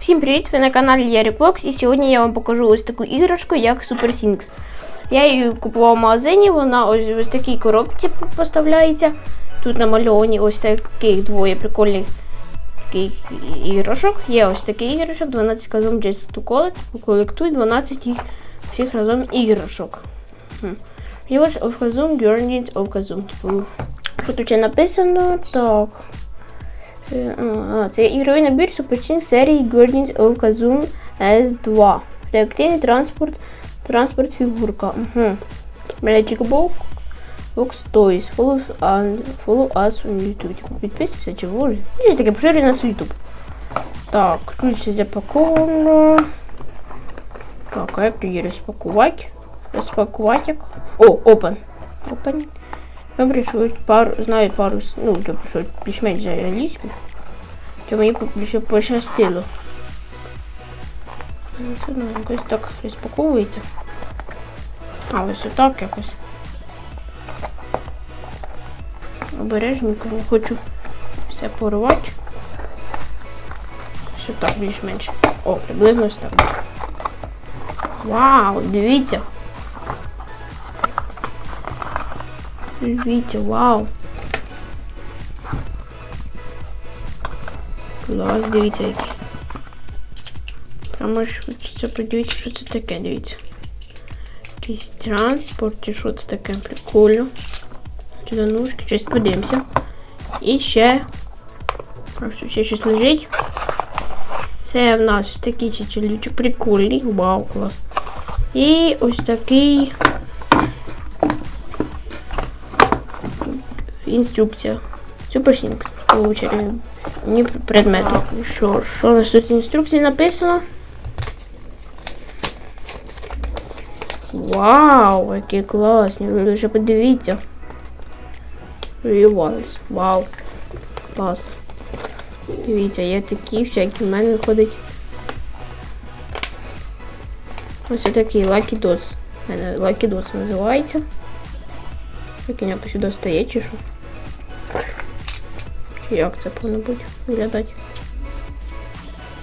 Всім привіт! Ви на каналі Vlogs і сьогодні я вам покажу ось таку іграшку, як Super Things. Я її купував в магазині, вона ось в ось такій коробці поставляється. Тут намальовані ось таких двоє прикольних таких іграшок. Є ось такий іграшок, 12 казом Just Collect. Колектуй 12 їх всіх разом іграшок. Use of Kazum, Guardians of Kazum. Що тут ще написано? Так. А, це ігровий набір суперчин серії Guardians of Kazum S2. Реактивний транспорт, транспорт фігурка. Угу. Box, Box Toys. Follow, and, follow us on YouTube. Підписуйся чи вложи. Щось таке поширюй нас YouTube. Так, ключ запаковано. Так, а як тоді розпакувати? Розпакувати? О, open. Open. Я прийшов пару, знаю пару, ну, я прийшов більш-менш за англійську. То мені більше пощастило. Все одно якось так розпаковується. А, ось отак якось. Обережненько, не хочу все порвати. Ось отак більш-менш. О, приблизно ось так. Вау, дивіться. Дивіться, вау. Клас, дивіться який. Прямо ж хочеться подивитися, що це таке, дивіться. Якийсь транспорт, чи що це таке, прикольно. Туди ножки, щось подивимося. І ще. Просто ще щось лежить. Це в нас ось такий чечелючок прикольний. Вау, клас. І ось такий інструкція. Суперсінкс. Мені предмети. Що, що у нас тут в інструкції написано? Вау, які класні. Ви лише подивіться. Рівались. Вау. Клас. Дивіться, є такі всякі. В мене виходить. Ось такий Lucky Dots. У Lucky Dots називається. Як він якось сюди стає, чи що? Як це повинно бути виглядати?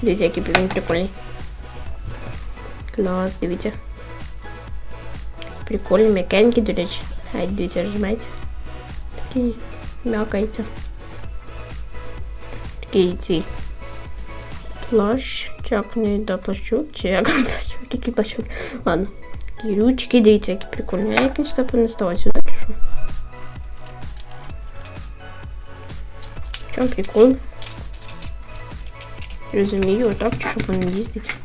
Дивіться, який він прикольний. Клас, дивіться. Прикольний, м'якенький, до речі. Ай, дивіться, жметься. Такий м'якається. Такий ці. Плащ. Чи як не да плащук, чи як плащук, який плащук. Ладно. Такі ручки, дивіться, які прикольні. А як він сюди повинен ставати сюди, чому прикол? Розумію, отак чи що по їздить.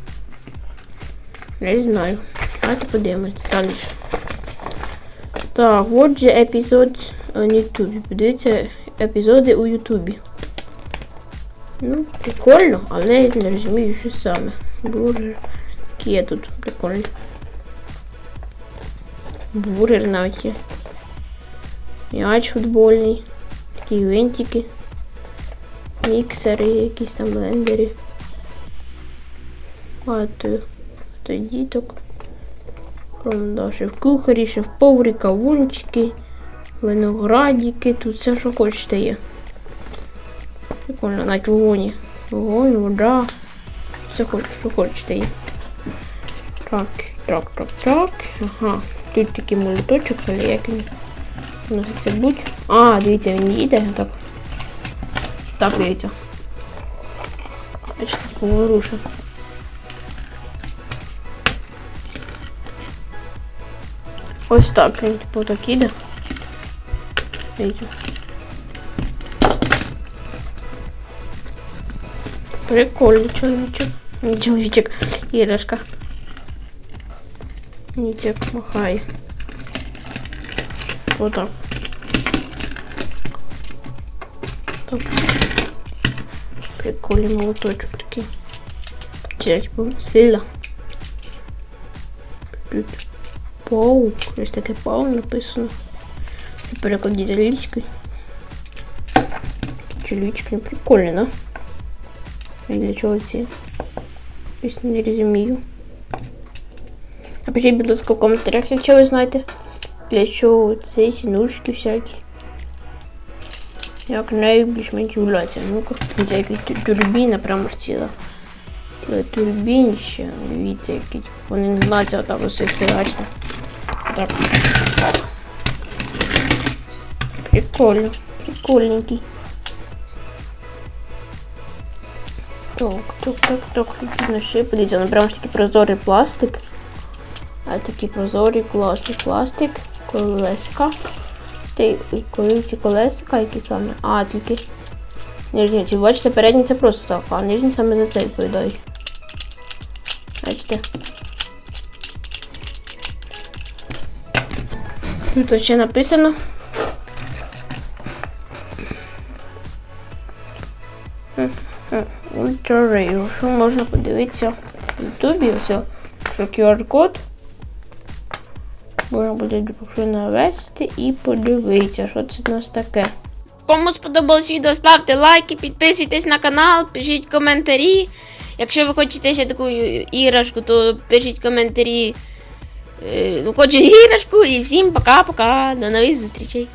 Не знаю. Давайте подивимось далі. Так, от же епізод на Ютубі. Подивіться епізоди у Ютубі. Ну, прикольно, але я не розумію, що саме. Які є тут прикольні. Бургер навіть є. М'яч футбольний. Такі винтики. Міксери, якісь там блендери. Багато багато діток. В кухарі, в поварі, кавунчики, виноградики. Тут все, що хочете є. Прикольно, навіть вогоні. Вогонь, вода. Все що хочете є. Так, так, так, так. Ага. Тут такий молоточок, але як він носиться будь. А, дивіться, він їде. Так. Так, дивіться. Бачите, поворушив. Ось так він типу так іде. Дивіться. Прикольний чоловічок. Не чоловічок, іграшка. Нітяк махає. Отак. Так. Прикольний молоточок такий. Чи типу сила. Тут паук. Ось таке паук написано. І перекладі з англійської. Чоловічки прикольні, да? А для чого ці? Ось не розумію. Напишіть, будь ласка, в коментарях, якщо ви знаєте, для чого ці всякі. Як нею більш-менш гуляться. Ну-ка, це якась турбіна прямо ж ціла. Це турбінище. Дивіться, які вони не знаються отак ось все бачите. Так. Прикольно. Прикольненький. Так, так, так, так, на ще подивіться, ну прям ж такий прозорий пластик. А такий прозорий, класний пластик, колеска. Ой, коли ці колесика, які саме. А, тільки нижні. Ці бачите, передні це просто так, а нижні саме за це відповідають. Бачите? Тут ще написано. Що можна подивитися в Ютубі? Все. Що QR-код. Можна буде якщо навести і подивитися, що це у нас таке. Кому сподобалось відео, ставте лайки, підписуйтесь на канал, пишіть коментарі. Якщо ви хочете ще таку іграшку, то пишіть коментарі. Е, Ну, хочу іграшку і всім пока-пока. До нових зустрічей.